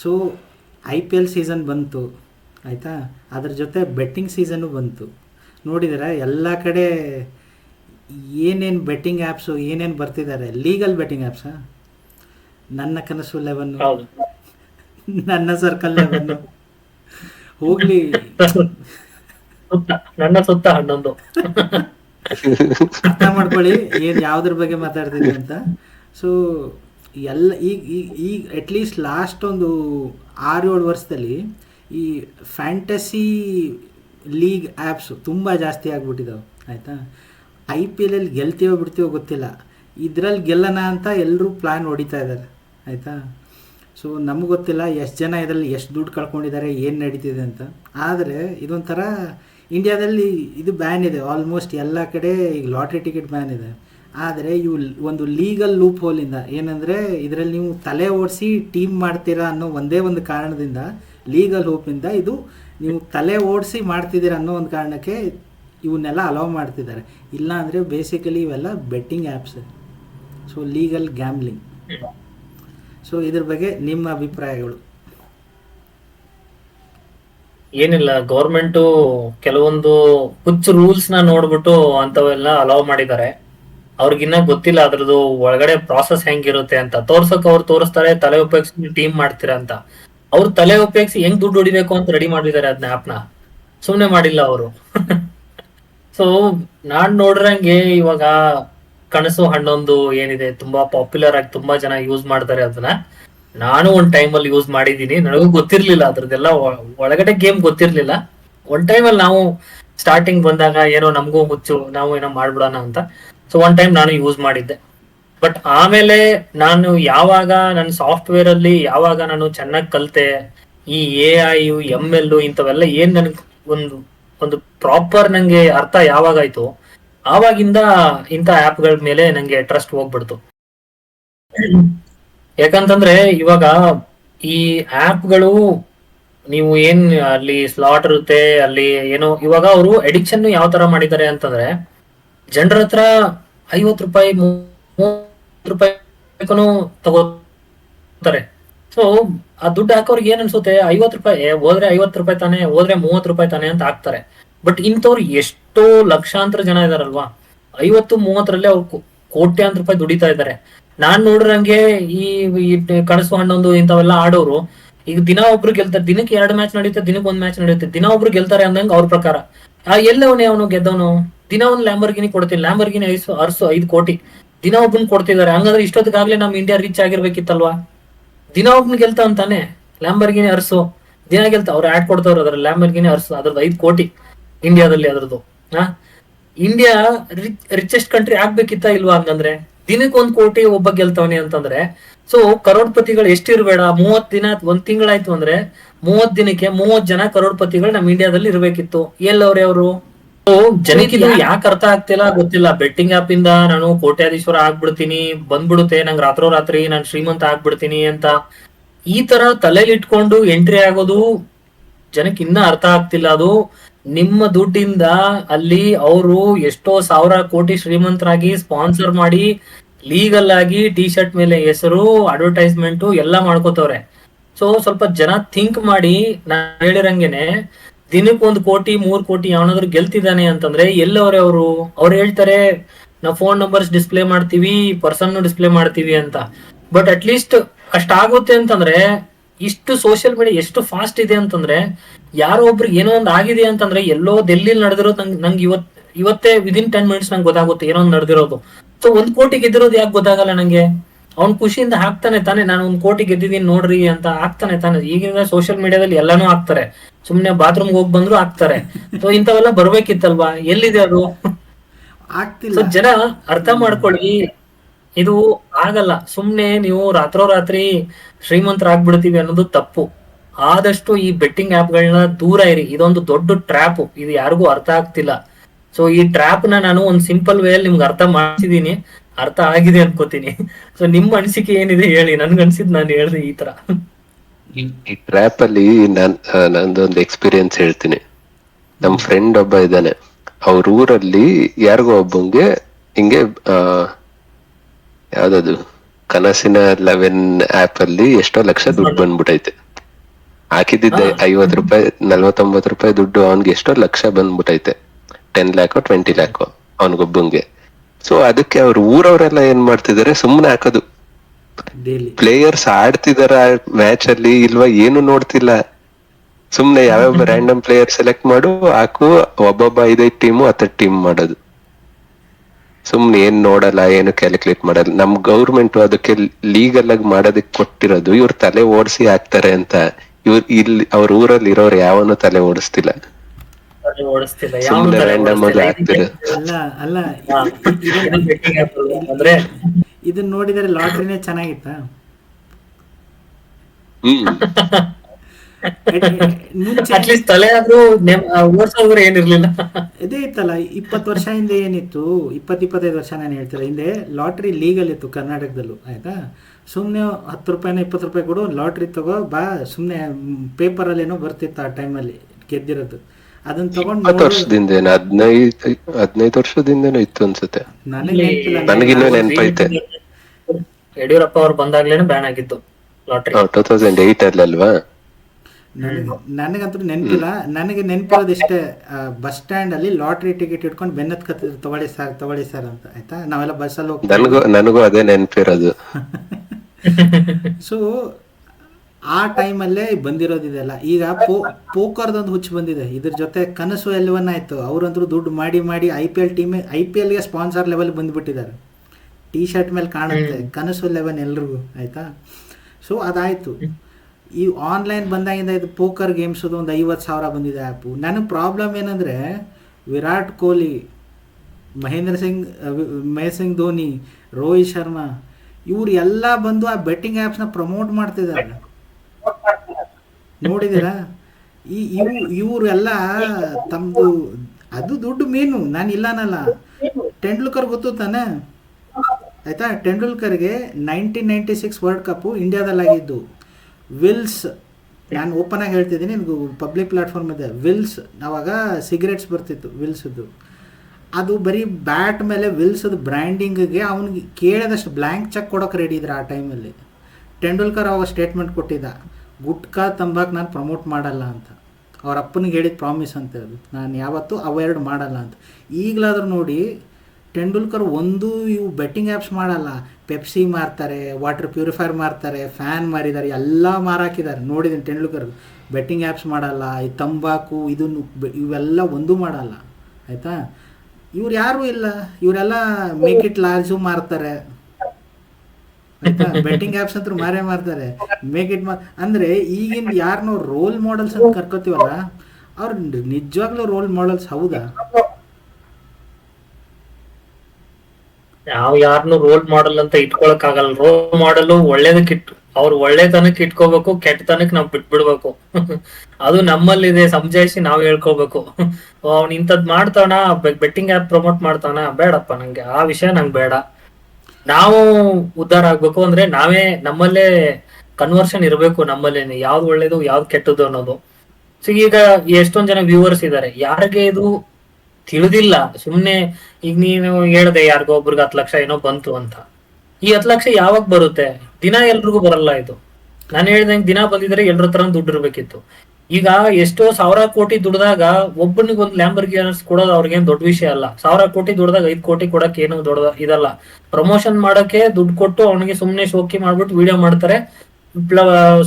So I P L season ಬಂತು ಆಯಿತಾ? ಅದ್ರ ಜೊತೆ ಬೆಟ್ಟಿಂಗ್ ಸೀಸನ್ನು ಬಂತು. ನೋಡಿದರೆ ಎಲ್ಲ ಕಡೆ ಏನೇನು ಬೆಟ್ಟಿಂಗ್ ಆ್ಯಪ್ಸು ಏನೇನು ಬರ್ತಿದ್ದಾರೆ? ಲೀಗಲ್ ಬೆಟ್ಟಿಂಗ್ ಆ್ಯಪ್ಸಾ ನನ್ನ ಕನಸು ಲೆವೆನ್ನು ನನ್ನ ಸರ್ಕಲ್ ಲೆವೆನ್ನು ಹೋಗ್ಲಿ. ಸುತ್ತ ನನ್ನ ಸುತ್ತ ಹನ್ನೊಂದು. ಅರ್ಥ ಮಾಡ್ಕೊಳ್ಳಿ ಏನು ಯಾವ್ದ್ರ ಬಗ್ಗೆ ಮಾತಾಡ್ತೀನಿ ಅಂತ. ಸೊ ಎಲ್ಲ ಈಗ ಈಗ ಈಗ ಅಟ್ಲೀಸ್ಟ್ ಲಾಸ್ಟ್ ಒಂದು ಆರು ಏಳು ವರ್ಷದಲ್ಲಿ ಈ ಫ್ಯಾಂಟಸಿ ಲೀಗ್ ಆ್ಯಪ್ಸು ತುಂಬ ಜಾಸ್ತಿ ಆಗಿಬಿಟ್ಟಿದ್ದಾವೆ ಆಯಿತಾ? ಐ ಪಿ ಎಲಲ್ಲಿ ಗೆಲ್ತೀವೋ ಬಿಡ್ತೀವೋ ಗೊತ್ತಿಲ್ಲ. ಇದರಲ್ಲಿ ಗೆಲ್ಲೋಣ ಅಂತ ಎಲ್ಲರೂ ಪ್ಲ್ಯಾನ್ ಹೊಡಿತಾ ಇದ್ದಾರೆ, ಆಯಿತಾ? ಸೊ ನಮಗೆ ಗೊತ್ತಿಲ್ಲ ಎಷ್ಟು ಜನ ಇದರಲ್ಲಿ ಎಷ್ಟು ದುಡ್ಡು ಕಳ್ಕೊಂಡಿದ್ದಾರೆ, ಏನು ನಡೀತಿದೆ ಅಂತ. ಆದರೆ ಇದೊಂಥರ ಇಂಡಿಯಾದಲ್ಲಿ ಇದು ಬ್ಯಾನ್ ಇದೆ. ಆಲ್ಮೋಸ್ಟ್ ಎಲ್ಲ ಕಡೆ ಈಗ ಲಾಟ್ರಿ ಟಿಕೆಟ್ ಬ್ಯಾನ್ ಇದೆ. ಆದರೆ ಇವು ಒಂದು ಲೀಗಲ್ ಲೂಪ್ ಹೋಲಿಂದ ಏನಂದರೆ ಇದರಲ್ಲಿ ನೀವು ತಲೆ ಓಡಿಸಿ ಟೀಮ್ ಮಾಡ್ತೀರಾ ಅನ್ನೋ ಒಂದೇ ಒಂದು ಕಾರಣದಿಂದ ಲೀಗಲ್ ಇಂದ ಇದು ನೀವು ತಲೆ ಓಡಿಸಿ ಮಾಡ್ತಿದ್ದೀರಾ ಅನ್ನೋ ಒಂದು ಕಾರಣಕ್ಕೆ ಇವನ್ನೆಲ್ಲ ಅಲೌ ಮಾಡ್ತಿದ್ದಾರೆ. ಇಲ್ಲ ಅಂದರೆ ಬೇಸಿಕಲಿ ಇವೆಲ್ಲ betting apps so legal gambling so ಇದ್ರ ಬಗ್ಗೆ ನಿಮ್ಮ ಅಭಿಪ್ರಾಯಗಳು? ಏನಿಲ್ಲ ಗೌರ್ಮೆಂಟು ಕೆಲವೊಂದು ಹುಚ್ಚು ರೂಲ್ಸ್ನ ನೋಡ್ಬಿಟ್ಟು ಅಂತವೆಲ್ಲ ಅಲೌ ಮಾಡಿದ್ದಾರೆ. ಅವ್ರಿಗಿನ್ನ ಗೊತ್ತಿಲ್ಲ, ಅದ್ರದ್ದು ಒಳಗಡೆ ಪ್ರಾಸೆಸ್ ಹೆಂಗಿರುತ್ತೆ ಅಂತ. ತೋರ್ಸಕ್ ಅವ್ರು ತೋರಿಸ್ತಾರೆ, ತಲೆ ಉಪಯೋಗಿಸಿ ಟೀಮ್ ಮಾಡ್ತೀರಾ ಅಂತ. ಅವ್ರು ತಲೆ ಉಪಯೋಗಿಸಿ ಹೆಂಗ್ ದುಡ್ಡು ಹೊಡಿಬೇಕು ಅಂತ ರೆಡಿ ಮಾಡಿದ್ದಾರೆ ಅದನ್ನ ಆಪ್ನ ಸುಮ್ನೆ ಮಾಡಿಲ್ಲ ಅವರು. ಸೊ ನಾನ್ ನೋಡ್ರಂಗೆ ಇವಾಗ ಕನಸು ಹಣ್ಣೊಂದು ಏನಿದೆ, ತುಂಬಾ ಪಾಪ್ಯುಲರ್ ಆಗಿ ತುಂಬಾ ಜನ ಯೂಸ್ ಮಾಡ್ತಾರೆ ಅದನ್ನ ನಾನು ಒಂದ್ ಟೈಮ್ ಅಲ್ಲಿ ಯೂಸ್ ಮಾಡಿದೀನಿ ನನಗೂ ಗೊತ್ತಿರ್ಲಿಲ್ಲ, ಅದ್ರದ್ದೆಲ್ಲ ಒಳಗಡೆ ಗೇಮ್ ಗೊತ್ತಿರ್ಲಿಲ್ಲ. ಒನ್ ಟೈಮ್ ಅಲ್ಲಿ ನಾವು ಸ್ಟಾರ್ಟಿಂಗ್ ಬಂದಾಗ ಏನೋ ನಮಗೂ ಹುಚ್ಚು ನಾವು ಏನೋ ಮಾಡ್ಬಿಡೋಣ ಅಂತ. ಸೊ ಒನ್ ಟೈಮ್ ನಾನು ಯೂಸ್ ಮಾಡಿದ್ದೆ. ಬಟ್ ಆಮೇಲೆ ನಾನು ಯಾವಾಗ ನನ್ನ ಸಾಫ್ಟ್ವೇರ್ ಅಲ್ಲಿ ಯಾವಾಗ ನಾನು ಚೆನ್ನಾಗಿ ಕಲ್ತೆ, ಈ A I U M L ಇಂಥವೆಲ್ಲ ಏನ್ ನನಗೆ ಒಂದು ಒಂದು ಪ್ರಾಪರ್ ನಂಗೆ ಅರ್ಥ ಯಾವಾಗಾಯ್ತು, ಆವಾಗಿಂದ ಇಂಥ ಗಳ ಮೇಲೆ ನಂಗೆ ಟ್ರಸ್ಟ್ ಹೋಗ್ಬಿಡ್ತು. ಯಾಕಂತಂದ್ರೆ ಇವಾಗ ಈ ಗಳು ನೀವು ಏನ್ ಅಲ್ಲಿ ಸ್ಲಾಟ್ ಇರುತ್ತೆ, ಅಲ್ಲಿ ಏನೋ ಇವಾಗ ಅವರು ಎಡಿಕ್ಷನ್ ಯಾವ ತರ ಮಾಡಿದ್ದಾರೆ ಅಂತಂದ್ರೆ ಜನರ ಹತ್ರ ಐವತ್ ರೂಪಾಯಿ ಮೂವತ್ತು ರೂಪಾಯಿ ತಗೋತಾರೆ. ಸೊ ಆ ದುಡ್ಡು ಹಾಕೋರ್ಗೆ ಏನ್ ಅನ್ಸುತ್ತೆ? ಐವತ್ ರೂಪಾಯಿ ಹೋದ್ರೆ ಐವತ್ ರೂಪಾಯಿ ತಾನೆ, ಹೋದ್ರೆ ಮೂವತ್ ರೂಪಾಯಿ ತಾನೆ ಅಂತ ಹಾಕ್ತಾರೆ. ಬಟ್ ಇಂಥವ್ರು ಎಷ್ಟೋ ಲಕ್ಷಾಂತರ ಜನ ಇದಾರಲ್ವಾ? ಐವತ್ತು, ಮೂವತ್ತರಲ್ಲಿ ಅವ್ರು ಕೋಟ್ಯಾಂತರ ರೂಪಾಯಿ ದುಡಿತಾ ಇದ್ದಾರೆ. ನಾನ್ ನೋಡ್ರಂಗೆ ಈ ಕಣಸು ಹಣ್ಣೊಂದು ಇಂಥವೆಲ್ಲ ಆಡೋರು, ಈಗ ದಿನ ಒಬ್ರು ಗೆಲ್ತಾರೆ. ದಿನಕ್ಕೆ ಎರಡು ಮ್ಯಾಚ್ ನಡೆಯುತ್ತೆ, ದಿನಕ್ಕೆ ಒಂದ್ ಮ್ಯಾಚ್ ನಡೆಯುತ್ತೆ. ದಿನ ಒಬ್ರು ಗೆಲ್ತಾರೆ ಅಂದಂಗ ಅವ್ರ ಪ್ರಕಾರ. ಆ ಎಲ್ಲವನೇ ಅವನು ಗೆದ್ದವನು? ದಿನ ಒಂದು ಲ್ಯಾಂಬರ್ಗಿನಿ ಕೊಡ್ತೀನಿ. ಲ್ಯಾಂಬರ್ಗಿನಿ ಐಸು ಅರ್ಸು ಐದು ಕೋಟಿ. ದಿನ ಒಬ್ಬನ್ ಕೊಡ್ತಿದ್ದಾರೆ ಹಂಗಂದ್ರೆ ಇಷ್ಟೊತ್ತಿಗಾಗ್ಲೇ ನಮ್ ಇಂಡಿಯಾ ರೀಚ್ ಆಗಿರ್ಬೇಕಿತ್ತಲ್ವಾ? ದಿನ ಒಬ್ನ ಗೆಲ್ತ ಅಂತಾನೆ. ಲ್ಯಾಂಬರ್ಗಿನಿ ಅರ್ಸು ದಿನ ಗೆಲ್ತಾ ಅವ್ರು ಆಡ್ ಕೊಡ್ತಾವ್ರು ಅದ್ರ ಲ್ಯಾಂಬರ್ಗಿನಿ ಅರ್ಸು ಅದ್ರದ್ದು ಐದು ಕೋಟಿ ಇಂಡಿಯಾದಲ್ಲಿ ಅದ್ರದ್ದು. ಹಾ ಇಂಡಿಯಾ ರಿಚೆಸ್ಟ್ ಕಂಟ್ರಿ ಆಗ್ಬೇಕಿತ್ತ ಇಲ್ವಾ ಹಂಗಂದ್ರೆ? ದಿನಕ್ಕೆ ಒಂದ್ ಕೋಟಿ ಒಬ್ಬ ಗೆಲ್ತವನೆ ಅಂತಂದ್ರೆ ಸೊ ಕರೋಡ್ಪತಿಗಳು ಎಷ್ಟಿರ್ಬೇಡ. ಮೂವತ್ ದಿನ, ಒಂದ್ ತಿಂಗಳಾಯ್ತು ಅಂದ್ರೆ ಮೂವತ್ ದಿನಕ್ಕೆ ಮೂವತ್ ಜನ ಕರೋಡ್ಪತಿಗಳು ನಮ್ ಇಂಡಿಯಾದಲ್ಲಿ ಇರ್ಬೇಕಿತ್ತು. ಎಲ್ಲವ್ರೆ ಅವರು? ಜನಕ್ಕೆ ಇದು ಯಾಕೆ ಅರ್ಥ ಆಗ್ತಿಲ್ಲ ಗೊತ್ತಿಲ್ಲ. ಬೆಟ್ಟಿಂಗ್ ಆಪ್ ಇಂದ ನಾನು ಕೋಟ್ಯಾಧೀಶ್ವರ ಆಗ್ಬಿಡ್ತೀನಿ. ಬಂದ್ಬಿಡುತ್ತೆ. ನಂಗೆ ರಾತ್ರೋರಾತ್ರಿ ನಾನು ಶ್ರೀಮಂತ ಆಗ್ಬಿಡ್ತೀನಿ ಅಂತ ಈ ತರ ತಲೆಲಿ ಇಟ್ಕೊಂಡು ಎಂಟ್ರಿ ಆಗೋದು ಜನಕ್ಕೆ ಇನ್ನ ಅರ್ಥ ಆಗ್ತಿಲ್ಲ ಅದು. ನಿಮ್ಮ ದುಡ್ಡಿಂದ ಅಲ್ಲಿ ಅವರು ಎಷ್ಟೋ ಸಾವಿರ ಕೋಟಿ ಶ್ರೀಮಂತರಾಗಿ ಸ್ಪಾನ್ಸರ್ ಮಾಡಿ ಲೀಗಲ್ ಆಗಿ ಟಿ ಶರ್ಟ್ ಮೇಲೆ ಹೆಸರು ಅಡ್ವರ್ಟೈಸ್ಮೆಂಟ್ ಎಲ್ಲ ಮಾಡ್ಕೋತವ್ರೆ. ಸೊ ಸ್ವಲ್ಪ ಜನ ಥಿಂಕ್ ಮಾಡಿ, ನಾನು ಹೇಳಿರಂಗೆನೆ ದಿನಕ್ಕೆ ಒಂದು ಕೋಟಿ, ಮೂರ್ ಕೋಟಿ ಯಾವನಾದ್ರೂ ಗೆಲ್ತಿದ್ದಾನೆ ಅಂತಂದ್ರೆ ಎಲ್ಲವರೇ ಅವರು, ಅವ್ರು ಹೇಳ್ತಾರೆ, ನಾವು ಫೋನ್ ನಂಬರ್ಸ್ ಡಿಸ್ಪ್ಲೇ ಮಾಡ್ತೀವಿ ಪರ್ಸನ್ ಡಿಸ್ಪ್ಲೇ ಮಾಡ್ತೀವಿ ಅಂತ. ಬಟ್ ಅಟ್ ಲೀಸ್ಟ್ ಅಷ್ಟ ಆಗುತ್ತೆ ಅಂತಂದ್ರೆ, ಇಷ್ಟು ಸೋಷಿಯಲ್ ಮೀಡಿಯಾ ಎಷ್ಟು ಫಾಸ್ಟ್ ಇದೆ ಅಂತಂದ್ರೆ, ಯಾರೋ ಒಬ್ರಿಗೆ ಏನೋ ಒಂದು ಆಗಿದೆ ಅಂತಂದ್ರೆ ಎಲ್ಲೋ ಡೆಲ್ಲಿಲಿ ನಡೆದಿರೋ ನಂಗೆ ನಂಗೆ ಇವತ್, ಇವತ್ತೇ ವಿದಿನ್ ಟೆನ್ ಮಿನಿಟ್ಸ್ ನಂಗೆ ಗೊತ್ತಾಗುತ್ತೆ ಏನೋ ಒಂದು ನಡೆದಿರೋದು. ಸೊ ಒಂದ್ ಕೋಟಿ ಗೆದ್ದಿರೋದು ಯಾಕೆ ಗೊತ್ತಾಗಲ್ಲ ನಂಗೆ? ಅವ್ನ್ ಖುಷಿಯಿಂದ ಹಾಕ್ತಾನೆ ತಾನೆ, ನಾನು ಒಂದ್ ಕೋಟಿ ಗೆದ್ದಿದ್ದೀನಿ ನೋಡ್ರಿ ಅಂತ ಹಾಕ್ತಾನೆ ತಾನೆ. ಈಗಿನ ಸೋಷಿಯಲ್ ಮೀಡಿಯಾದಲ್ಲಿ ಎಲ್ಲಾನು ಹಾಕ್ತಾರೆ. ಸುಮ್ನೆ ಬಾತ್ರೂಮ್ ಹೋಗಿ ಬಂದ್ರು ಹಾಕ್ತಾರೆ. ಸೊ ಇಂಥವೆಲ್ಲ ಬರ್ಬೇಕಿತ್ತಲ್ವಾ? ಎಲ್ಲಿದೆ ಅದು? ಸೊ ಆಗ್ತಿಲ್ಲ ಜನ ಅರ್ಥ ಮಾಡ್ಕೊಳ್ಳಿ. ಇದು ಆಗಲ್ಲ. ಸುಮ್ನೆ ನೀವು ರಾತ್ರೋರಾತ್ರಿ ಶ್ರೀಮಂತರಾಗ್ಬಿಡ್ತೀವಿ ಅನ್ನೋದು ತಪ್ಪು. ಆದಷ್ಟು ಈ ಬೆಟ್ಟಿಂಗ್ ಗಳನ್ನ ದೂರ ಇರಿ. ಇದೊಂದು ದೊಡ್ಡ ಟ್ರ್ಯಾಪ್ ಇದು ಯಾರಿಗೂ ಅರ್ಥ ಆಗ್ತಿಲ್ಲ. ಸೊ ಈ ಟ್ರ್ಯಾಪ್ನ ನಾನು ಒಂದು ಸಿಂಪಲ್ ವೇ ಅಲ್ಲಿ ನಿಮ್ಗೆ ಅರ್ಥ ಮಾಡಿಸಿದೀನಿ ಅರ್ಥ ಆಗಿದೆ ಅನ್ಕೋತೀನಿ. ಸೊ ನಿಮ್ಮ ಅನಿಸಿಕೆ ಏನಿದೆ ಹೇಳಿ. ನನ್ಗೆ ಅನ್ಸಿದ್ ನಾನು ಹೇಳ್ದೆ ಈ ತರ. ಈ ಟ್ರ್ಯಾಪ್ ಅಲ್ಲಿ ನಾನ್ ನಂದೊಂದು ಎಕ್ಸ್ಪೀರಿಯನ್ಸ್ ಹೇಳ್ತೀನಿ. ನಮ್ ಫ್ರೆಂಡ್ ಒಬ್ಬ ಇದ್ದಾನೆ. ಅವ್ರ ಊರಲ್ಲಿ ಯಾರಿಗೋ ಒಬ್ಬಂಗೆ ಹಿಂಗೆ ಆ, ಯಾವ್ದದು ಕನಸಿನ ಲೆವೆನ್ ಆಪ್ ಅಲ್ಲಿ ಎಷ್ಟೋ ಲಕ್ಷ ದುಡ್ಡು ಬಂದ್ಬಿಟ್ಟೈತೆ ಹಾಕಿದ್ದಿದ್ದೆ. ಐವತ್ ರೂಪಾಯಿ ನಲ್ವತ್ತೊಂಬತ್ ರೂಪಾಯಿ ದುಡ್ಡು ಅವನ್ಗೆ ಎಷ್ಟೋ ಲಕ್ಷ ಬಂದ್ಬಿಟ್ಟೈತೆ ಟೆನ್ ಲ್ಯಾಕೋ ಟ್ವೆಂಟಿ ಲ್ಯಾಕೋ ಅವನ್ಗೊಬ್ಬಂಗೆ. ಸೊ ಅದಕ್ಕೆ ಅವ್ರ ಊರವರೆಲ್ಲ ಏನ್ ಮಾಡ್ತಿದಾರೆ ಸುಮ್ನೆ ಹಾಕೋದು. ಪ್ಲೇಯರ್ಸ್ ಆಡ್ತಿದಾರ ಮ್ಯಾಚ್ ಅಲ್ಲಿ ಇಲ್ವಾ ಏನು ನೋಡ್ತಿಲ್ಲ ಸುಮ್ನೆ ಯಾವ್ಯಾವ ರ್ಯಾಂಡಮ್ ಪ್ಲೇಯರ್ ಸೆಲೆಕ್ಟ್ ಮಾಡು ಹಾಕು ಒಬ್ಬೊಬ್ಬ ಐದೈದು ಟೀಮು ಹತ್ತ ಟೀಮ್ ಮಾಡೋದು ಸುಮ್ನೆ ಏನ್ ನೋಡಲ್ಲ ಏನು ಕ್ಯಾಲ್ಕುಲೇಟ್ ಮಾಡಲ್ಲ ನಮ್ ಗೌರ್ಮೆಂಟ್ ಅದಕ್ಕೆ ಲೀಗಲ್ ಆಗಿ ಮಾಡೋದಕ್ಕೆ ಕೊಟ್ಟಿರೋದು ಇವ್ರ ತಲೆ ಓಡಿಸಿ ಹಾಕ್ತಾರೆ ಅಂತ ಇವ್ರ ಇಲ್ಲಿ ಅವ್ರ ಊರಲ್ಲಿ ಇರೋರು ಯಾವನು ತಲೆ ಓಡಿಸ್ತಿಲ್ಲ ಅಲ್ಲ ಸುಮ್ನೆ ಆಗಿ ಓಡಿಸ್ತಿಲ್ಲ. ಹಾಕ್ತಿರೋದು. ಅಲ್ಲ ಅಲ್ಲ ಹಾ, ಇದು betting app ಅಲ್ವಾ? ಅಂದ್ರೆ ಇದನ್ನ ನೋಡಿದರೆ ಲಾಟ್ರಿನೇ ಚೆನ್ನಾಗಿತ್ತಾ ಹ್ಮ್ ಅಟ್ಲೀಸ್ಟ್ ತಲೆ ಆದ್ರೂ ಓಡ್ಸೋದ್ರೆ ಏನಿರ್ಲಿಲ್ಲ. ಇದೇ ಇತ್ತಲ್ಲ ಇಪ್ಪತ್ತು ವರ್ಷ ಹಿಂದೆ ಏನಿತ್ತು? ಇಪ್ಪತ್ತು ಇಪ್ಪತ್ತೈದು ವರ್ಷ ನಾನು ಹೇಳ್ತಿರ ಹಿಂದೆ ಲಾಟ್ರಿ ಲೀಗಲ್ ಇತ್ತು ಕರ್ನಾಟಕದಲ್ಲೂ ಆಯ್ತಾ? ಸುಮ್ಮನೆ ಹತ್ತು ರೂಪಾಯಿನ ಇಪ್ಪತ್ತು ರೂಪಾಯಿ ಕೊಡು ಲಾಟ್ರಿ ತಗೋ ಬಾ ಸುಮ್ಮನೆ ಪೇಪರಲ್ಲೇನೋ ಬರ್ತಿತ್ತು ಆ ಟೈಮಲ್ಲಿ ಗೆದ್ದಿರೋದು. ಅದನ್ನ ತಗೊಂಡ್ ಇಪ್ಪತ್ತು ವರ್ಷದಿಂದ ಏನು ಹದಿನೈದು ಹದಿನೈದು ವರ್ಷದಿಂದನೂ ಇತ್ತು ಅನ್ಸುತ್ತೆ. ನನಗೆ ನೆನಪಿಲ್ಲ ನನಗಿನ್ನೂ ನೆನ್ಪೈತೆ. ಯಡಿಯೂರಪ್ಪ ಅವ್ರು ಬಂದಾಗ್ಲೇನೆ ಬ್ಯಾನ್ ಆಗಿತ್ತು ಲಾಟ್ರಿ. ಟೂ ತೌಸಂಡ್ ಏಟ್ ಅಲ್ಲಿ ಅಲ್ವಾ ನನಗೆ ನನಗಂತೂ ನೆನಪಿಲ್ಲ. ನನಗೆ ನೆನಪಿರೋದು ಇಷ್ಟೇ ಬಸ್ ಸ್ಟ್ಯಾಂಡ್ ಅಲ್ಲಿ ಲಾಟ್ರಿ ಟಿಕೆಟ್ ಇಟ್ಕೊಂಡು ಬೆನ್ನತ್ ಕತ್ತಿದ್ರು ತಗೊಳ್ಳಿ ಸರ್ ತಗೊಳ್ಳಿ ಸರ್ ಅಂತ ಆಯ್ತಾ? ನಾವೆಲ್ಲ ಬಸ್ಸಲ್ಲಿ ಹೋಗ್ತಾ ನನಗೂ ನನಗೂ ಅದೇ ನೆನಪಿರೋದು. ಸೊ ಆ ಟೈಮಲ್ಲೇ ಬಂದಿರೋದಿದೆಲ್ಲ ಈಗ ಪೋ ಪೋಕರ್ದೊಂದು ಹುಚ್ಚು ಬಂದಿದೆ. ಇದ್ರ ಜೊತೆ ಕನಸು ಎಲ್ಲವನ್ನ ಆಯ್ತು. ಅವ್ರಂತೂ ದುಡ್ಡು ಮಾಡಿ ಮಾಡಿ I P L team I P ಎಲ್ಗೆ sponsor level ಬಂದ್ಬಿಟ್ಟಿದ್ದಾರೆ. ಟೀ ಶರ್ಟ್ ಮೇಲೆ ಕಾಣುತ್ತೆ. ಕನಸು ಲೆವೆನ್ ಎಲ್ರಿಗೂ ಆಯ್ತಾ? ಸೊ ಅದಾಯ್ತು. ಈ ಆನ್ಲೈನ್ ಬಂದಾಗಿಂದ ಇದು ಪೋಕರ್ ಗೇಮ್ಸದು ಒಂದು ಐವತ್ತು ಸಾವಿರ ಬಂದಿದೆ ಆ್ಯಪು ನನಗೆ ಪ್ರಾಬ್ಲಮ್ ಏನಂದರೆ ವಿರಾಟ್ ಕೊಹ್ಲಿ ಮಹೇಂದ್ರ ಸಿಂಗ್ ಮಹೇಶ್ ಸಿಂಗ್ ಧೋನಿ ರೋಹಿತ್ ಶರ್ಮಾ ಇವ್ರು ಎಲ್ಲ ಬಂದು ಆ ಬೆಟ್ಟಿಂಗ್ ಆ್ಯಪ್ಸ್ನ ಪ್ರಮೋಟ್ ಮಾಡ್ತಿದ್ದಾರೆ. ನೋಡಿದ್ದೀರಾ? ಈ ಇವು ಇವರೆಲ್ಲ ತಮ್ಮದು ಅದು ದುಡ್ಡು ಮೀನು, ನಾನು ಇಲ್ಲನಲ್ಲ. ಟೆಂಡೂಲ್ಕರ್ ಗೊತ್ತು ತಾನೆ? ಆಯ್ತಾ? ಟೆಂಡೂಲ್ಕರ್ಗೆ nineteen ninety six world cup ಇಂಡಿಯಾದಲ್ಲಾಗಿದ್ದು. Wills, ನಾನು ಓಪನ್ ಆಗಿ ಹೇಳ್ತಿದ್ದೀನಿ, ನಿಮ್ಗೆ ಪಬ್ಲಿಕ್ ಪ್ಲಾಟ್ಫಾರ್ಮ್ ಇದೆ. ವಿಲ್ಸ್, ಅವಾಗ ಸಿಗರೇಟ್ಸ್ ಬರ್ತಿತ್ತು ವಿಲ್ಸದ್ದು ಅದು ಬರೀ ಬ್ಯಾಟ್ ಮೇಲೆ ವಿಲ್ಸದ ಬ್ರ್ಯಾಂಡಿಂಗ್ಗೆ ಅವನಿಗೆ ಕೇಳಿದಷ್ಟು ಬ್ಲ್ಯಾಂಕ್ ಚೆಕ್ ಕೊಡೋಕೆ ರೆಡಿ ಇದ್ರೆ ಆ ಟೈಮಲ್ಲಿ ಟೆಂಡೂಲ್ಕರ್ ಅವಾಗ ಸ್ಟೇಟ್ಮೆಂಟ್ ಕೊಟ್ಟಿದ್ದ. ಗುಟ್ಕಾ ತಂಬಾಕು ನಾನು ಪ್ರಮೋಟ್ ಮಾಡಲ್ಲ ಅಂತ. ಅವ್ರ ಅಪ್ಪನಿಗೆ ಹೇಳಿದ ಪ್ರಾಮಿಸ್ ಅಂತ ಅದು ನಾನು ಯಾವತ್ತೂ ಅವೆರಡು ಮಾಡಲ್ಲ ಅಂತ. ಈಗಲಾದ್ರೂ ನೋಡಿ ಟೆಂಡೂಲ್ಕರ್ ಒಂದು ಇವು ಬೆಟ್ಟಿಂಗ್ ಆ್ಯಪ್ಸ್ ಮಾಡಲ್ಲ. ಪೆಪ್ಸಿ ಮಾರ್ತಾರೆ ವಾಟರ್ ಪ್ಯೂರಿಫೈರ್ ಮಾರ್ತಾರೆ ಫ್ಯಾನ್ ಮಾರಿದ್ದಾರೆ ಎಲ್ಲ ಮಾರಾಕಿದ್ದಾರೆ ನೋಡಿದ್ದೀನಿ ಟೆಂಡೂಲ್ಕರ್ ಬೆಟ್ಟಿಂಗ್ ಆ್ಯಪ್ಸ್ ಮಾಡಲ್ಲ, ಈ ತಂಬಾಕು, ಇದನ್ನು ಇವೆಲ್ಲ ಒಂದೂ ಮಾಡಲ್ಲ. ಆಯಿತಾ? ಇವ್ರು ಯಾರೂ ಇಲ್ಲ. ಇವರೆಲ್ಲ ಮೇಕ್ ಇಟ್ ಲಾರ್ಜು ಮಾರ್ತಾರೆ. ಬೆಟ್ಟಿಂಗ್ ಆ್ಯಪ್ಸ್ ಅಂತೂ ಮಾರೇ ಮಾಡ್ತಾರೆ. ಮೇಕ್ ಇಟ್ ಅಂದ್ರೆ ಅಂದರೆ ಈಗಿನ ಯಾರನ್ನೋ ರೋಲ್ ಮಾಡೆಲ್ಸ್ ಅಂತ ಕರ್ಕೋತೀವಲ್ಲ ಅವ್ರ ನಿಜವಾಗ್ಲೂ ರೋಲ್ ಮಾಡೆಲ್ಸ್ ಹೌದಾ? ಯಾವ ಯಾರನ್ನು ರೋಲ್ ಮಾಡಲ್ ಅಂತ ಇಟ್ಕೊಳಕ್ ಆಗಲ್ಲ ರೋಲ್ ಮಾಡಲ್ ಒಳ್ಳೇದಕ್ಕೆ ಇಟ್ ಅವ್ರು ಒಳ್ಳೆತನಕ್ಕೆ ಇಟ್ಕೋಬೇಕು ಕೆಟ್ಟತನಕ್ಕೆ ನಾವ್ ಬಿಟ್ಬಿಡ್ಬೇಕು. ಅದು ನಮ್ಮಲ್ಲಿದೆ ಸಂಜಾಯಿಸಿ ನಾವ್ ಹೇಳ್ಕೋಬೇಕು ಅವ್ನ್ ಇಂಥದ್ ಮಾಡ್ತಾನ ಬೆಟ್ಟಿಂಗ್ ಆಪ್ ಪ್ರಮೋಟ್ ಮಾಡ್ತಾನ. ಬೇಡಪ್ಪ ನಂಗೆ ಆ ವಿಷಯ ನಂಗೆ ಬೇಡ. ನಾವು ಉದ್ಧಾರ ಆಗ್ಬೇಕು ಅಂದ್ರೆ ನಾವೇ ನಮ್ಮಲ್ಲೇ ಕನ್ವರ್ಷನ್ ಇರಬೇಕು ನಮ್ಮಲ್ಲೇನೆ. ಯಾವ್ದು ಒಳ್ಳೇದು, ಯಾವ್ದು ಕೆಟ್ಟದ್ದು ಅನ್ನೋದು. ಸೊ ಈಗ ಎಷ್ಟೊಂದ್ ಜನ ವ್ಯೂವರ್ಸ್ ಇದಾರೆ. ಯಾರಿಗೆ ಇದು ತಿಳಿದಿಲ್ಲ. ಸುಮ್ನೆ ಈಗ ನೀನು ಹೇಳ್ದೆ ಯಾರಿಗೋ ಒಬ್ರಿಗೆ ಹತ್ತು ಲಕ್ಷ ಏನೋ ಬಂತು ಅಂತ. ಈ ಹತ್ತು ಲಕ್ಷ ಯಾವಾಗ ಬರುತ್ತೆ? ದಿನ ಎಲ್ರಿಗೂ ಬರಲ್ಲ ಇದು. ನಾನು ಹೇಳ್ದಂಗೆ ದಿನ ಬಂದಿದ್ರೆ ಎಲ್ರ ಹತ್ರ ದುಡ್ಡು ಇರ್ಬೇಕಿತ್ತು. ಈಗ ಎಷ್ಟೋ ಸಾವಿರ ಕೋಟಿ ದುಡ್ದಾಗ ಒಬ್ಬನಿಗೆ ಒಂದು ಲ್ಯಾಂಬರ್ಗಿನರ್ಸ್ ಕೊಡೋದು ಅವ್ರಿಗೇನು ದೊಡ್ಡ ವಿಷಯ ಅಲ್ಲ. ಸಾವಿರ ಕೋಟಿ ದುಡ್ದಾಗ ಐದ್ ಕೋಟಿ ಕೊಡಕ್ಕೆ ಏನು ದೊಡ್ಡ ಇದಲ್ಲ. ಪ್ರಮೋಷನ್ ಮಾಡಕ್ಕೆ ದುಡ್ಡು ಕೊಟ್ಟು ಅವನಿಗೆ ಸುಮ್ನೆ ಶೋಕಿ ಮಾಡ್ಬಿಟ್ಟು ವಿಡಿಯೋ ಮಾಡ್ತಾರೆ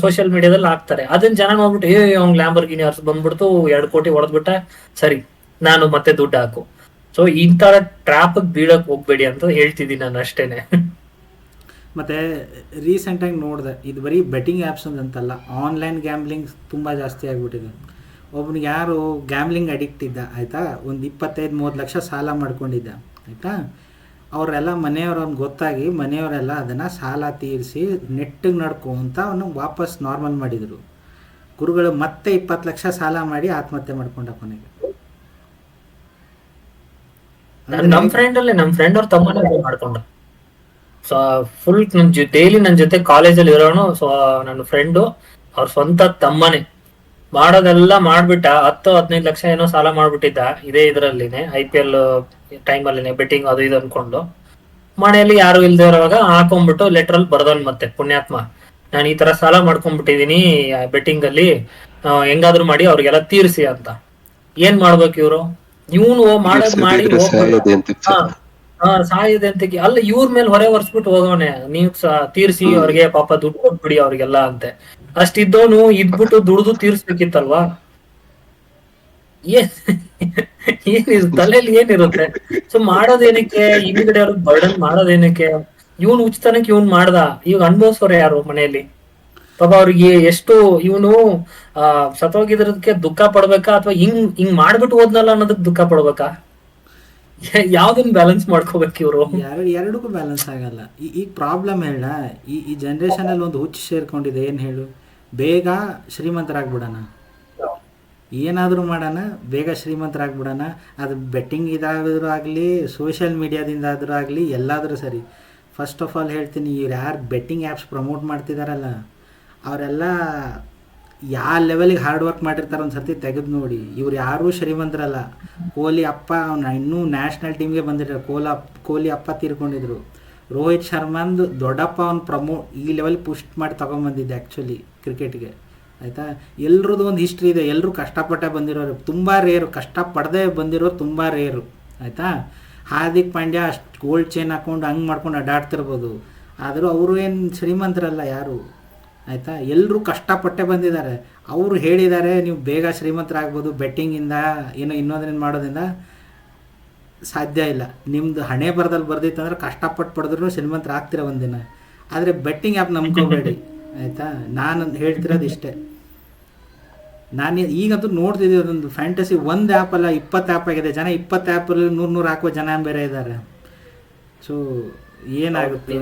ಸೋಷಿಯಲ್ ಮೀಡಿಯಾದಲ್ಲಿ ಹಾಕ್ತಾರೆ. ಅದನ್ನ ಜನ ನೋಡ್ಬಿಟ್ಟು ಏ ಅವ್ನ್ ಲ್ಯಾಂಬರ್ಗಿನಿಯರ್ಸ್ ಬಂದ್ಬಿಡ್ತು, ಎರಡು ಕೋಟಿ ಹೊಡೆದ್ಬಿಟ್ಟ. ಸರಿ, ನಾನು ಮತ್ತೆ ದುಡ್ಡು ಹಾಕು. ಸೊ ಇಂತರ ಟ್ರಾಪ್ ಬೀಳಕ್ ಹೋಗ್ಬೇಡಿ ಅಂತ ಹೇಳ್ತಿದ್ದೀನಿ ನಾನು ಅಷ್ಟೇನೆ. ಮತ್ತು ರೀಸೆಂಟಾಗಿ ನೋಡಿದೆ, ಇದು ಬರೀ ಬೆಟ್ಟಿಂಗ್ ಆ್ಯಪ್ಸ್ ಅಂತಲ್ಲ ಆನ್ಲೈನ್ ಗ್ಯಾಮ್ಲಿಂಗ್ ತುಂಬ ಜಾಸ್ತಿ ಆಗಿಬಿಟ್ಟಿದೆ. ಒಬ್ಬನಿಗೆ ಯಾರು ಗ್ಯಾಮ್ಲಿಂಗ್ ಅಡಿಕ್ಟ್ ಇದ್ದ, ಆಯಿತಾ? ಒಂದು ಇಪ್ಪತ್ತೈದು, ಮೂವತ್ತು ಲಕ್ಷ ಸಾಲ ಮಾಡ್ಕೊಂಡಿದ್ದ, ಆಯಿತಾ? ಅವರೆಲ್ಲ ಮನೆಯವ್ರವ್ನ ಗೊತ್ತಾಗಿ ಮನೆಯವರೆಲ್ಲ ಅದನ್ನು ಸಾಲ ತೀರಿಸಿ ನೆಟ್ಟಿಗೆ ನಡ್ಕೊಂತ ಅವನು ವಾಪಸ್ ನಾರ್ಮಲ್ ಮಾಡಿದರು. ಗುರುಗಳು ಮತ್ತೆ ಇಪ್ಪತ್ತು ಲಕ್ಷ ಸಾಲ ಮಾಡಿ ಆತ್ಮಹತ್ಯೆ ಮಾಡ್ಕೊಂಡ ಕೊನೆಗೆ. ನಮ್ಮ ಫ್ರೆಂಡ್ ಅಲ್ಲಿ ನಮ್ಮ ಫ್ರೆಂಡ್ ಅವ್ರ ತಮ್ಮನೇ ಮಾಡ್ಕೊಂಡ ಸೊ ಫುಲ್ ನನ್ ಡೈಲಿ ನನ್ ಜೊತೆ ಕಾಲೇಜಲ್ಲಿ ಇರೋನು ಸೊ ನನ್ನ ಫ್ರೆಂಡು ಅವ್ರ ಸ್ವಂತ ತಮ್ಮನೇ. ಮಾಡೋದೆಲ್ಲ ಮಾಡ್ಬಿಟ್ಟ ಹತ್ತು ಹದಿನೈದು ಲಕ್ಷ ಏನೋ ಸಾಲ ಮಾಡ್ಬಿಟ್ಟಿದ್ದ ಇದೇ ಇದ್ರಲ್ಲಿನೆ ಐ ಪಿ ಎಲ್ ಬೆಟ್ಟಿಂಗ್ ಅದು ಇದು ಅನ್ಕೊಂಡು. ಮನೆಯಲ್ಲಿ ಯಾರು ಇಲ್ದೇ ಇರುವಾಗ ಹಾಕೊಂಡ್ಬಿಟ್ಟು ಲೆಟರ್ ಅಲ್ಲಿ ಬರ್ದನ್ ಮತ್ತೆ ಪುಣ್ಯಾತ್ಮ. ನಾನು ಈ ತರ ಸಾಲ ಮಾಡ್ಕೊಂಡ್ಬಿಟ್ಟಿದೀನಿ ಬೆಟ್ಟಿಂಗ್ ಅಲ್ಲಿ ಹೆಂಗಾದ್ರು ಹೆಂಗಾದ್ರೂ ಮಾಡಿ ಅವ್ರಿಗೆಲ್ಲ ತೀರ್ಸಿ ಅಂತ. ಏನ್ ಮಾಡ್ಬೇಕು ಇವ್ರು? ಇವನು ಮಾಡೋದ್ ಮಾಡಿ ಹಾ, ಸಾಯದೆ ಅಂತ ಅಲ್ಲ ಇವ್ರ ಮೇಲೆ ಹೊರೆ ಹೊರ್ಸ್ಬಿಟ್ಟು ಹೋದವನೆ. ನೀವ್ ಸ- ತೀರ್ಸಿ ಅವ್ರಿಗೆ ಪಾಪ ದುಡ್ಡು ಕೊಟ್ಬಿಡಿ ಅವ್ರಿಗೆಲ್ಲ ಅಂತೆ. ಅಷ್ಟಿದ್ದವನು ಇದ್ಬಿಟ್ಟು ದುಡ್ದು ತೀರ್ಸ್ಬೇಕಿತ್ತಲ್ವಾ? ಏನ್ ಏನಿರ್ ತಲೆಯಲ್ಲಿ ಏನಿರುತ್ತೆ? ಸೊ ಮಾಡೋದೇನಕ್ಕೆ? ಹಿಂದ್ಗಡೆ ಅವ್ರಿಗೆ ಬರ್ಡನ್ ಮಾಡೋದೇನಕ್ಕೆ? ಇವನ್ ಉಚಿತನಕ್ಕೆ ಇವನ್ ಮಾಡ್ದ. ಈಗ ಅನ್ಭವಿಸೋರು ಯಾರು ಮನೆಯಲ್ಲಿ? ಪಾಪ ಅವ್ರಿಗೆ ಎಷ್ಟು ಇವನು ಆ ಸತೋಗಿದ್ರದಕ್ಕೆ ದುಃಖ ಪಡ್ಬೇಕಾ? ಅಥವಾ ಹಿಂಗ್ ಹಿಂಗ್ ಮಾಡ್ಬಿಟ್ಟು ಹೋದ್ನಲ್ಲ ಅನ್ನೋದಕ್ಕೆ ದುಃಖ ಪಡ್ಬೇಕಾ? ಯಾವ್ದನ್ ಬ್ಯಾಲೆನ್ಸ್ ಮಾಡ್ಕೋಬೇಕು ಇವರು? ಎರಡು, ಎರಡಕ್ಕೂ ಬ್ಯಾಲೆನ್ಸ್ ಆಗಲ್ಲ. ಈ- ಈಗ ಪ್ರಾಬ್ಲಮ್ ಹೇಳ, ಈ ಈ ಜನ್ರೇಷನಲ್ಲಿ ಒಂದು ಹುಚ್ಚು ಸೇರ್ಕೊಂಡಿದೆ, ಏನು ಹೇಳು? ಬೇಗ ಶ್ರೀಮಂತರಾಗ್ಬಿಡೋಣ. ಏನಾದರೂ ಮಾಡೋಣ, ಬೇಗ ಶ್ರೀಮಂತರಾಗ್ಬಿಡೋಣ. ಅದು ಬೆಟ್ಟಿಂಗ್ ಇದಾದರೂ ಆಗಲಿ ಸೋಷಿಯಲ್ ಮೀಡಿಯಾದಿಂದ ಆದರೂ ಆಗಲಿ, ಎಲ್ಲಾದರೂ ಸರಿ. ಫಸ್ಟ್ ಆಫ್ ಆಲ್ ಹೇಳ್ತೀನಿ, ಇವ್ರು ಯಾರು ಬೆಟ್ಟಿಂಗ್ ಆ್ಯಪ್ಸ್ ಪ್ರಮೋಟ್ ಮಾಡ್ತಿದಾರಲ್ಲ, ಅವರೆಲ್ಲ ಯಾವ ಲೆವೆಲಿಗೆ ಹಾರ್ಡ್ ವರ್ಕ್ ಮಾಡಿರ್ತಾರೆ ಒಂದು ಸರ್ತಿ ತೆಗೆದು ನೋಡಿ. ಇವ್ರು ಯಾರೂ ಶ್ರೀಮಂತರಲ್ಲ. ಕೊಹ್ಲಿ ಅಪ್ಪ, ಅವ್ನ ಇನ್ನೂ ನ್ಯಾಷನಲ್ ಟೀಮ್ಗೆ ಬಂದಿದ್ದಾರೆ. ಕೋಲ ಕೊಹ್ಲಿ ಅಪ್ಪ ತೀರ್ಕೊಂಡಿದ್ರು. ರೋಹಿತ್ ಶರ್ಮಾಂದು ದೊಡ್ಡಪ್ಪ ಅವ್ನ ಪ್ರಮೋ ಈ ಲೆವೆಲ್ ಪುಸ್ಟ್ ಮಾಡಿ ತೊಗೊಂಬಂದಿದ್ದೆ ಆ್ಯಕ್ಚುಲಿ ಕ್ರಿಕೆಟ್ಗೆ ಆಯಿತಾ? ಎಲ್ರದ್ದು ಒಂದು ಹಿಸ್ಟ್ರಿ ಇದೆ. ಎಲ್ಲರೂ ಕಷ್ಟಪಟ್ಟೆ ಬಂದಿರೋರು. ತುಂಬ ರೇರು ಕಷ್ಟಪಡದೆ ಬಂದಿರೋರು ತುಂಬ ರೇರು ಆಯಿತಾ? ಹಾರ್ದಿಕ್ ಪಾಂಡ್ಯ ಅಷ್ಟು ಗೋಲ್ಡ್ ಚೈನ್ ಹಾಕೊಂಡು ಹಂಗೆ ಮಾಡ್ಕೊಂಡು ಅಡ್ಡಾಡ್ತಿರ್ಬೋದು. ಆದರೂ ಅವರು ಏನು ಶ್ರೀಮಂತರಲ್ಲ ಯಾರು? ಆಯಿತಾ? ಎಲ್ಲರೂ ಕಷ್ಟಪಟ್ಟೆ ಬಂದಿದ್ದಾರೆ. ಅವರು ಹೇಳಿದ್ದಾರೆ, ನೀವು ಬೇಗ ಶ್ರೀಮಂತರಾಗ್ಬೋದು, ಬೆಟ್ಟಿಂಗಿಂದ ಏನೋ ಇನ್ನೊಂದ್ರಿಂದ ಮಾಡೋದ್ರಿಂದ ಸಾಧ್ಯ ಇಲ್ಲ. ನಿಮ್ಮದು ಹಣೆ ಬರದಲ್ಲಿ ಬರ್ದಿತ್ತಂದ್ರೆ ಕಷ್ಟಪಟ್ಟು ಪಡೆದ್ರೂ ಶ್ರೀಮಂತರ ಆಗ್ತೀರ ಒಂದಿನ. ಆದರೆ ಬೆಟ್ಟಿಂಗ್ ಆ್ಯಪ್ ನಂಬ್ಕೋಬೇಡಿ. ಆಯಿತಾ? ನಾನು ಹೇಳ್ತಿರೋದು ಇಷ್ಟೇ. ನಾನು ಈಗಂತೂ ನೋಡ್ತಿದ್ದೀವಿ ಅದೊಂದು ಫ್ಯಾಂಟಸಿ ಒಂದು ಅಲ್ಲ, ಇಪ್ಪತ್ತು ಆ್ಯಪ್ ಆಗಿದೆ. ಜನ ಇಪ್ಪತ್ತು ಆ್ಯಪಲ್ಲಿ ನೂರು ನೂರು ಹಾಕುವ ಜನ ಬೇರೆ ಇದ್ದಾರೆ. ಸೊ ಏನಾಗುತ್ತೆ?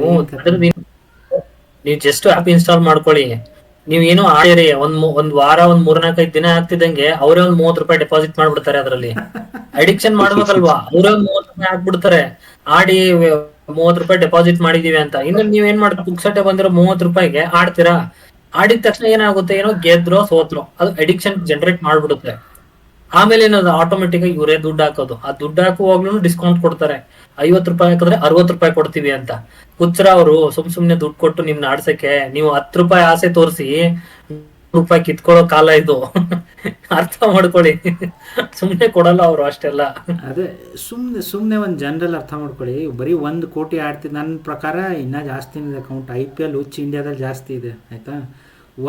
ನೀವು ಜಸ್ಟ್ ಆಪ್ ಇನ್ಸ್ಟಾಲ್ ಮಾಡ್ಕೊಳ್ಳಿ. ನೀವು ಏನೋ ಆಡಿರಿ ಒಂದ್ ಒಂದ್ ವಾರ, ಒಂದ್ ಮೂರ್ನಾಲ್ಕೈದು ದಿನ ಆಗ್ತಿದ್ದಂಗೆ ಅವರೇ ಒಂದ್ ಮೂವತ್ ರೂಪಾಯಿ ಡೆಪಾಸಿಟ್ ಮಾಡ್ಬಿಡ್ತಾರೆ ಅದ್ರಲ್ಲಿ. ಅಡಿಕ್ಷನ್ ಮಾಡ್ಬೇಕಲ್ವಾ? ಅವರೇ ಒಂದ್ ಮೂವತ್ ರೂಪಾಯಿ ಹಾಕ್ಬಿಡ್ತಾರೆ ಆಡಿ ಮೂವತ್ ರೂಪಾಯಿ ಡೆಪಾಸಿಟ್ ಮಾಡಿದೀವಿ ಅಂತ. ಇನ್ನು ನೀವ್ ಏನ್ ಮಾಡ್ತೀವಿ ಪುಕ್ಸಟ್ಟೆ ಬಂದಿರೋ ಮೂವತ್ ರೂಪಾಯಿಗೆ ಆಡ್ತೀರಾ? ಆಡಿದ ತಕ್ಷಣ ಏನಾಗುತ್ತೆ? ಏನೋ ಗೆದ್ರೋ, ಸೋತ್ರೋ. ಅದು ಅಡಿಕ್ಷನ್ ಜನರೇಟ್ ಮಾಡ್ಬಿಡುತ್ತೆ. ಆಮೇಲೆ ಏನದು? ಆಟೋಮೆಟಿಕ್ ಆಗಿ ಇವರೇ ದುಡ್ಡು ಹಾಕೋದು. ಆ ದುಡ್ಡು ಹಾಕುವಾಗ್ಲೂ ಡಿಸ್ಕೌಂಟ್ ಕೊಡ್ತಾರೆ. ಐವತ್ತು ರೂಪಾಯಿ ಹಾಕಿದ್ರೆ ಅರವತ್ ರೂಪಾಯಿ ಕೊಡ್ತೀವಿ ಅಂತ. ಹುಚ್ಚರ ಅವರು, ಸುಮ್ ಸುಮ್ನೆ ದುಡ್ಡು ಕೊಟ್ಟು ನಿಮ್ನ ಆಡ್ಸಕ್ಕೆ, ನೀವು ಹತ್ತು ರೂಪಾಯಿ ಆಸೆ ತೋರಿಸಿ ರೂಪಾಯಿ ಕಿತ್ಕೊಳ್ಳೋ ಕಾಲ ಇದು. ಅರ್ಥ ಮಾಡ್ಕೊಳ್ಳಿ. ಸುಮ್ನೆ ಕೊಡಲ್ಲ ಅವರು ಅಷ್ಟೆಲ್ಲ. ಅದೇ, ಸುಮ್ನೆ ಸುಮ್ಮನೆ ಒಂದು ಜನರಲ್ ಅರ್ಥ ಮಾಡ್ಕೊಳ್ಳಿ. ಬರೀ ಒಂದು ಕೋಟಿ ಆಡ್ತಿದ್ದು ನನ್ನ ಪ್ರಕಾರ ಇನ್ನೂ ಜಾಸ್ತಿ ಇದೆ ಅಕೌಂಟ್ ಐ ಪಿ ಎಲ್ ಹುಚ್ಚ ಇಂಡಿಯಾದಲ್ಲಿ ಜಾಸ್ತಿ ಇದೆ, ಆಯ್ತಾ?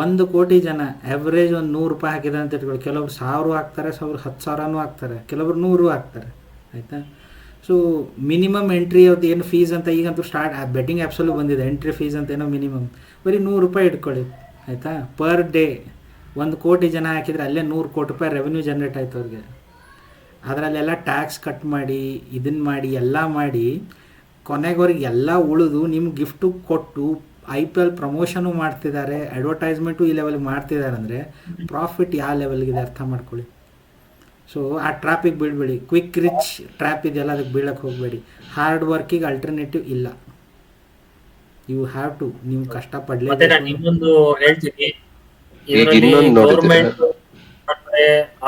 ಒಂದು ಕೋಟಿ ಜನ ಎವರೇಜ್ ಒಂದು ನೂರು ರೂಪಾಯಿ ಹಾಕಿದೆ ಅಂತ ಇಟ್ಕೊಳ್ಳಿ. ಕೆಲವರು ಸಾವಿರ ಹಾಕ್ತಾರೆ, ಸಾವಿರ ಹತ್ತು ಸಾವಿರನೂ ಹಾಕ್ತಾರೆ. ಕೆಲವರು ನೂರು ಹಾಕ್ತಾರೆ, ಆಯಿತಾ? ಸೊ ಮಿನಿಮಮ್ ಎಂಟ್ರಿ ಅವ್ರದ್ದು ಏನು ಫೀಸ್ ಅಂತ ಈಗಂತೂ ಸ್ಟಾರ್ಟ್ ಬೆಟ್ಟಿಂಗ್ ಆ್ಯಪ್ಸಲ್ಲೂ ಬಂದಿದೆ. ಎಂಟ್ರಿ ಫೀಸ್ ಅಂತ ಏನೋ ಮಿನಿಮಮ್ ಬರೀ ನೂರು ರೂಪಾಯಿ ಇಟ್ಕೊಳ್ಳಿ, ಆಯಿತಾ? ಪರ್ ಡೇ ಒಂದು ಕೋಟಿ ಜನ ಹಾಕಿದರೆ ಅಲ್ಲೇ ನೂರು ಕೋಟಿ ರೂಪಾಯಿ ರೆವೆನ್ಯೂ ಜನ್ರೇಟ್ ಆಯಿತು ಅವ್ರಿಗೆ. ಅದರಲ್ಲೆಲ್ಲ ಟ್ಯಾಕ್ಸ್ ಕಟ್ ಮಾಡಿ ಇದನ್ನು ಮಾಡಿ, ಎಲ್ಲ ಮಾಡಿ, ಕೊನೆಗೋರಿಗೆ ಎಲ್ಲ ಉಳಿದು ನಿಮ್ಮ ಗಿಫ್ಟು ಕೊಟ್ಟು ಐ ಪಿ ಎಲ್ ಪ್ರಮೋಷನು ಮಾಡ್ತಿದ್ದಾರೆ ಅಡ್ವರ್ಟೈಸ್ಮೆಂಟು ಈ ಲೆವೆಲ್ಗೆ ಮಾಡ್ತಿದ್ದಾರೆ ಅಂದರೆ ಪ್ರಾಫಿಟ್ ಯಾವ ಲೆವೆಲ್ಗಿದೆ ಅರ್ಥ ಮಾಡ್ಕೊಳ್ಳಿ. ಸೊ ಆ ಟ್ರಾಪಿಗೆ ಬೀಳಬೇಡಿ. ಕ್ವಿಕ್ ರಿಚ್ ಟ್ರ್ಯಾಪ್ ಇದೆಯಲ್ಲ ಅದಕ್ಕೆ ಬೀಳಕ್ಕೆ ಹೋಗಬೇಡಿ. ಹಾರ್ಡ್ ವರ್ಕಿಗೆ ಅಲ್ಟರ್ನೇಟಿವ್ ಇಲ್ಲ. ಯು ಹ್ಯಾವ್ ಟು ನೀವು ಮತ್ತೆ ನಾನು ಕಷ್ಟಪಡಲೇಬೇಕು ಇನ್ನೊಂದು ಹೇಳ್ತೀನಿ ಗೌರ್ಮೆಂಟ್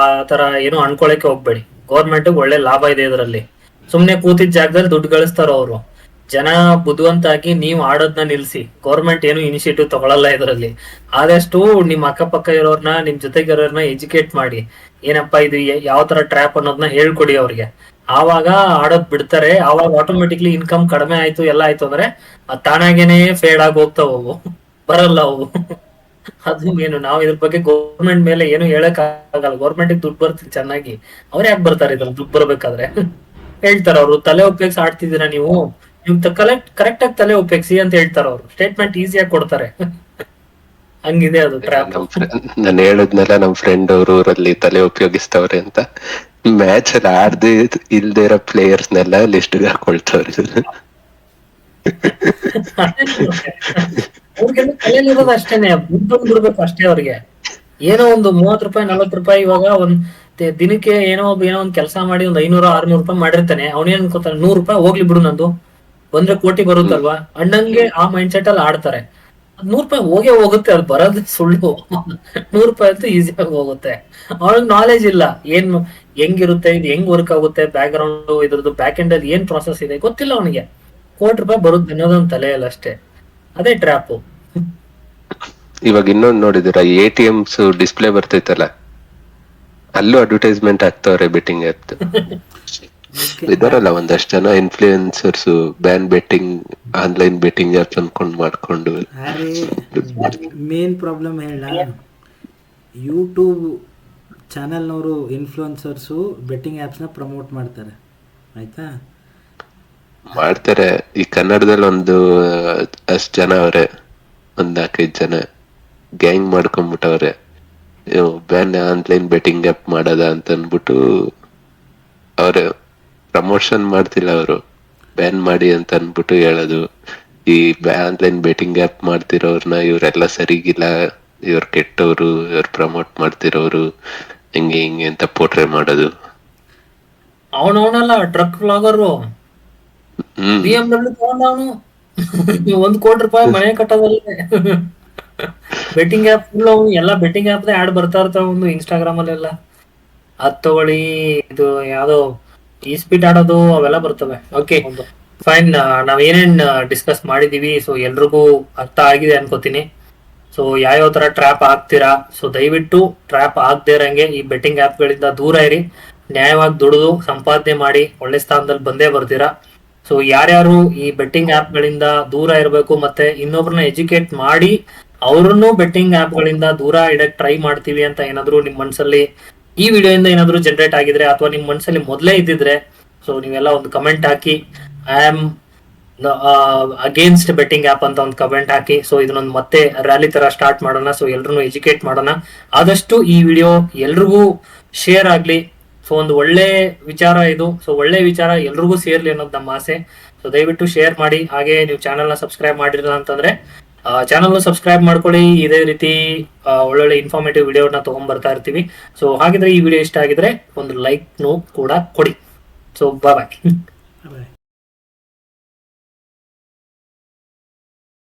ಆ ತರ ಏನು ಅನ್ಕೊಳಕ್ಕೆ ಹೋಗ್ಬೇಡಿ. ಗೌರ್ಮೆಂಟ್ ಒಳ್ಳೆ ಲಾಭ ಇದೆ ಇದರಲ್ಲಿ. ಸುಮ್ನೆ ಕೂತಿದ್ ಜಾಗದಲ್ಲಿ ದುಡ್ಡು ಗಳಿಸ್ತಾರ ಅವರು. ಜನ ಬುದ್ಧಿವಂತಾಗಿ ನೀವು ಆಡೋದನ್ನ ನಿಲ್ಸಿ ಗೌರ್ಮೆಂಟ್ ಏನು ಇನಿಷಿಯೇಟಿವ್ ತಗೊಳಲ್ಲ ಇದರಲ್ಲಿ. ಆದಷ್ಟು ನಿಮ್ ಅಕ್ಕಪಕ್ಕ ಇರೋರ್ನ ನಿಮ್ ಜೊತೆಗಿರೋರ್ನ ಎಜುಕೇಟ್ ಮಾಡಿ. ಏನಪ್ಪಾ ಇದು ಯಾವ ತರ ಟ್ರ್ಯಾಪ್ ಅನ್ನೋದನ್ನ ಹೇಳ್ಕೊಡಿ ಅವ್ರಿಗೆ. ಆವಾಗ ಆಡೋದ್ ಬಿಡ್ತಾರೆ. ಆವಾಗ ಆಟೋಮೆಟಿಕ್ಲಿ ಇನ್ಕಮ್ ಕಡಿಮೆ ಆಯ್ತು, ಎಲ್ಲ ಆಯ್ತು ಅಂದ್ರೆ ಅದ್ ತಾನಾಗೇನೆ ಫೇಡ್ ಆಗಿ ಹೋಗ್ತಾವ ಅವು. ಬರಲ್ಲ ಅವು. ಅದು ಏನು ನಾವು ಇದ್ರ ಬಗ್ಗೆ ಗೌರ್ಮೆಂಟ್ ಮೇಲೆ ಏನು ಹೇಳಕ್ ಆಗಲ್ಲ. ಗೌರ್ಮೆಂಟ್ ದುಡ್ಡು ಬರ್ತಿದೆ ಚೆನ್ನಾಗಿ. ಅವ್ರ ಯಾಕೆ ಬರ್ತಾರೆ ಇದ್ರಲ್ಲಿ? ದುಡ್ಡು ಬರ್ಬೇಕಾದ್ರೆ. ಹೇಳ್ತಾರ ಅವ್ರು, ತಲೆ ಉಪಯೋಗಿಸಿ ಆಡ್ತಿದ್ದೀರಾ ನೀವು? ನಿಮ್ ಕಲೆಕ್ಟ್ ಕರೆಕ್ಟ್ ಆಗಿ ತಲೆ ಉಪಯೋಗಿಸಿ ಅಂತ ಹೇಳ್ತಾರ ಅವ್ರು. ಸ್ಟೇಟ್ಮೆಂಟ್ ಈಸಿಯಾಗಿ ಕೊಡ್ತಾರೆ. ಹಂಗಿದೆ ಅದು ಟ್ರ್ಯಾಪ್ ನಾನು ಹೇಳದ್ನೆಲ್ಲ ನಮ್ ಫ್ರೆಂಡ್ ಅವ್ರ ಊರಲ್ಲಿ ತಲೆ ಉಪಯೋಗಿಸ್ತವ್ರೆ ಅಂತ. ಮ್ಯಾಚ್ ಅಲ್ಲಿ ಆಡ್ದೆ ಇಲ್ದೇ ಇರೋ ಪ್ಲೇಯರ್ಸ್ ನೆಲ್ಲ ಲಿಸ್ಟ್ ಹಾಕೊಳ್ತವ್ರೆ. ಅವ್ರಿಗೆಲ್ಲ ತಲೆಯಲ್ಲಿರೋದು ಅಷ್ಟೇನೆ ದುಡ್ಡು ಬಿಡ್ಬೇಕು ಅಷ್ಟೇ ಅವ್ರಿಗೆ. ಏನೋ ಒಂದು ಮೂವತ್ ರೂಪಾಯಿ ನಲ್ವತ್ ರೂಪಾಯಿ ಇವಾಗ ಒಂದ್ ದಿನಕ್ಕೆ ಏನೋ ಒಬ್ಬ ಏನೋ ಒಂದ್ ಕೆಲಸ ಮಾಡಿ ಒಂದ್ ಐನೂರ ಆರ್ನೂರು ರೂಪಾಯಿ ಮಾಡಿರ್ತಾನೆ. ಅವನೇನ್ ಅನ್ಕೋತಾನೆ ನೂರ್ ರೂಪಾಯಿ ಹೋಗ್ಲಿ ಬಿಡು ನಂದು. ಬಂದ್ರೆ ಕೋಟಿ ಬರುತ್ತಲ್ವಾ? ಅಣ್ಣಂಗೆ ಆ ಮೈಂಡ್ ಸೆಟ್ ಅಲ್ಲಿ ಆಡ್ತಾರೆ. ನೂರ್ ರೂಪಾಯಿ ಹೋಗೇ ಹೋಗುತ್ತೆ ಅಲ್ಲಿ ಬರೋದು ಸುಳ್ಳು. ನೂರು ರೂಪಾಯಿ ಅಂತೂ ಈಸಿಯಾಗಿ ಹೋಗುತ್ತೆ. ಅವ್ನಿಗೆ ನಾಲೆಜ್ ಇಲ್ಲ. ಏನ್ ಹೆಂಗಿರುತ್ತೆ ಇದು ಹೆಂಗ್ ವರ್ಕ್ ಆಗುತ್ತೆ ಬ್ಯಾಕ್ ಗ್ರೌಂಡ್ ಇದ್ರದ್ದು ಬ್ಯಾಕ್ ಎಂಡ್ ಅಲ್ಲಿ ಏನ್ ಪ್ರಾಸೆಸ್ ಇದೆ ಗೊತ್ತಿಲ್ಲ ಅವನಿಗೆ. ಕೋಟಿ ರೂಪಾಯಿ ಬರುತ್ತೆ ಅನ್ನೋದೊಂದು ತಲೆಯಲ್ಲ ಅಷ್ಟೇ. ಅದೇ ಟ್ರ್ಯಾಪು ಇವಾಗ ಇನ್ನೊಂದು ನೋಡಿದಿರ ಎ ಟಿ ಎಮ್ಸ್ ಡಿಸ್ಪ್ಲೇ ಬರ್ತೈತಲ್ಲ? ಅಲ್ಲೂ ಅಡ್ವರ್ಟೈಸ್ಮೆಂಟ್ ಆಗ್ತಾವ್ರೆ ಬೆಟ್ಟಿಂಗ್ ಆಪ್ ಇದಾರಲ್ಲ ಒಂದಷ್ಟು ಜನ influencers ban betting online betting apps ಅನ್ಕೊಂಡ್ ಮಾಡ್ಕೊಂಡು. ಮೇನ್ ಪ್ರಾಬ್ಲಮ್ ಹೇಳ ಯೂಟ್ಯೂಬ್ ಚಾನಲ್ನವರು ಇನ್ಫ್ಲೂಯೆನ್ಸರ್ಸು ಬೆಟ್ಟಿಂಗ್ ಆ್ಯಪ್ಸ್ನ ಪ್ರಮೋಟ್ ಮಾಡ್ತಾರೆ. ಆಯ್ತಾ? ಮಾಡ್ತಾರೆ. ಈ ಕನ್ನಡದಲ್ಲಿ ಒಂದು ಅಷ್ಟು ಜನ ಅವ್ರೆ ಒಂದು ನಾಲ್ಕೈದು ಜನ ಗ್ಯಾಂಗ್ ಮಾಡ್ಕೊಂಡ್ಬಿಟ್ಟವ್ರೆ ಬ್ಯಾನ್ ಆನ್ಲೈನ್ ಬೆಟ್ಟಿಂಗ್ ಆ್ಯಪ್ ಮಾಡದ ಅಂತ ಅಂದ್ಬಿಟ್ಟು ಅವ್ರ ಪ್ರಮೋಷನ್ ಮಾಡ್ತಿಲ್ಲ ಅವರು. ಬ್ಯಾನ್ ಮಾಡಿ ಅಂತ ಅನ್ಬಿಟ್ಟು ಹೇಳೋದು. ಈ ಆನ್ಲೈನ್ ಬೇಟಿಂಗ್ ಆ್ಯಪ್ ಮಾಡ್ತಿರೋರ್ನ ಇವರೆಲ್ಲ ಸರಿಗಿಲ್ಲ. ಇವ್ರು ಕೆಟ್ಟವರು ಇವ್ರು ಪ್ರಮೋಟ್ ಮಾಡ್ತಿರೋರು. ಹಿಂಗೆ ಹಿಂಗೆ ಅಂತ ಪೋಟ್ರೆ ಮಾಡೋದು. ಅವನವನಲ್ಲ ಟ್ರಕ್ ವ್ಲಾಗರು ಬಿ ಎಂ ಡಬ್ಲ್ಯೂ ತಗೊಂಡವನು ಒಂದ್ ಕೋಟಿ ರೂಪಾಯಿ ಮನೆ ಕಟ್ಟೋದಲ್ಲೇ ಬೆಟ್ಟಿಂಗ್ ಆ್ಯಪ್ ಫುಲ್ ಎಲ್ಲಾ ಎಲ್ಲ ಬೆಟ್ಟಿಂಗ್ ಆಪ್ ಆಡ್ ಬರ್ತಾ ಇರ್ತಾವ ಒಂದು ಇನ್ಸ್ಟಾಗ್ರಾಮ್ ಅಲ್ಲೆಲ್ಲ. ಅದ್ ತಗೊಳ್ಳಿ ಇದು ಯಾವ್ದೋ ಈ ಸ್ಪೀಡ್ ಆಡೋದು ಅವೆಲ್ಲ ಬರ್ತವೆ. ಓಕೆ ಫೈನ್ ನಾವ್ ಏನೇನ್ ಡಿಸ್ಕಸ್ ಮಾಡಿದೀವಿ ಸೊ ಎಲ್ರಿಗೂ ಅರ್ಥ ಆಗಿದೆ ಅನ್ಕೋತೀನಿ. ಸೊ ಯಾವ್ಯಾವ ತರ ಟ್ರ್ಯಾಪ್ ಆಗ್ತೀರಾ ಸೊ ದಯವಿಟ್ಟು ಟ್ರ್ಯಾಪ್ ಆಗದೆ ಇರಂಗೆ ಈ ಬೆಟ್ಟಿಂಗ್ ಗಳಿಂದ ದೂರ ಇರಿ. ನ್ಯಾಯವಾಗಿ ದುಡಿದು ಸಂಪಾದನೆ ಮಾಡಿ ಒಳ್ಳೆ ಸ್ಥಾನದಲ್ಲಿ ಬಂದೇ ಬರ್ತೀರಾ. ಸೊ ಯಾರ್ಯಾರು ಈ ಬೆಟ್ಟಿಂಗ್ ಗಳಿಂದ ದೂರ ಇರಬೇಕು ಮತ್ತೆ ಇನ್ನೊಬ್ರನ್ನ ಎಜುಕೇಟ್ ಮಾಡಿ ಅವ್ರನ್ನು ಬೆಟ್ಟಿಂಗ್ ಗಳಿಂದ ದೂರ ಇಡಕ್ ಟ್ರೈ ಮಾಡ್ತೀವಿ ಅಂತ ಏನಾದ್ರು ನಿಮ್ ಮನ್ಸಲ್ಲಿ ಈ ವಿಡಿಯೋಯಿಂದ ಏನಾದರೂ ಜನರೇಟ್ ಆಗಿದ್ರೆ ಅಥವಾ ನಿಮ್ಮ ಮನಸ್ಸಲ್ಲಿ ಮೊದಲೇ ಇದ್ದಿದ್ರೆ ಸೊ ನೀವೆಲ್ಲ ಒಂದು comment hockey I am against betting app ಅಂತ ಒಂದು ಕಮೆಂಟ್ ಹಾಕಿ ಸೊ ಇದನ್ನೊಂದು ಮತ್ತೆ ರ್ಯಾಲಿ ತರ ಸ್ಟಾರ್ಟ್ ಮಾಡೋಣ ಸೊ ಎಲ್ರು ಎಜುಕೇಟ್ ಮಾಡೋಣ. ಆದಷ್ಟು ಈ ವಿಡಿಯೋ ಎಲ್ರಿಗೂ ಶೇರ್ ಆಗಲಿ. ಸೊ ಒಂದು ಒಳ್ಳೆ ವಿಚಾರ ಇದು. ಸೊ ಒಳ್ಳೆ ವಿಚಾರ ಎಲ್ರಿಗೂ ಸೇರ್ಲಿ ಅನ್ನೋದು ನಮ್ಮ ಆಸೆ. ಸೊ ದಯವಿಟ್ಟು ಶೇರ್ ಮಾಡಿ. ಹಾಗೆ ನೀವು ಚಾನೆಲ್ನ ಸಬ್ಸ್ಕ್ರೈಬ್ ಮಾಡಿರಲ್ಲ ಅಂತಂದ್ರೆ ಚಾನಲ್ ಸಬ್ಸ್ಕ್ರೈಬ್ ಮಾಡ್ಕೊಳ್ಳಿ. ಇದೇ ರೀತಿ ಒಳ್ಳೊಳ್ಳೆ ಇನ್ಫಾರ್ಮೇಟಿವ್ ವಿಡಿಯೋನ ತಗೊಂಡ್ ಬರ್ತಾ ಇರ್ತೀವಿ. ಸೊ ಹಾಗಿದ್ರೆ ಈ ವಿಡಿಯೋ ಇಷ್ಟ ಆಗಿದ್ರೆ ಒಂದು ಲೈಕ್ ನೋ ಕೂಡ ಕೊಡಿ. So bye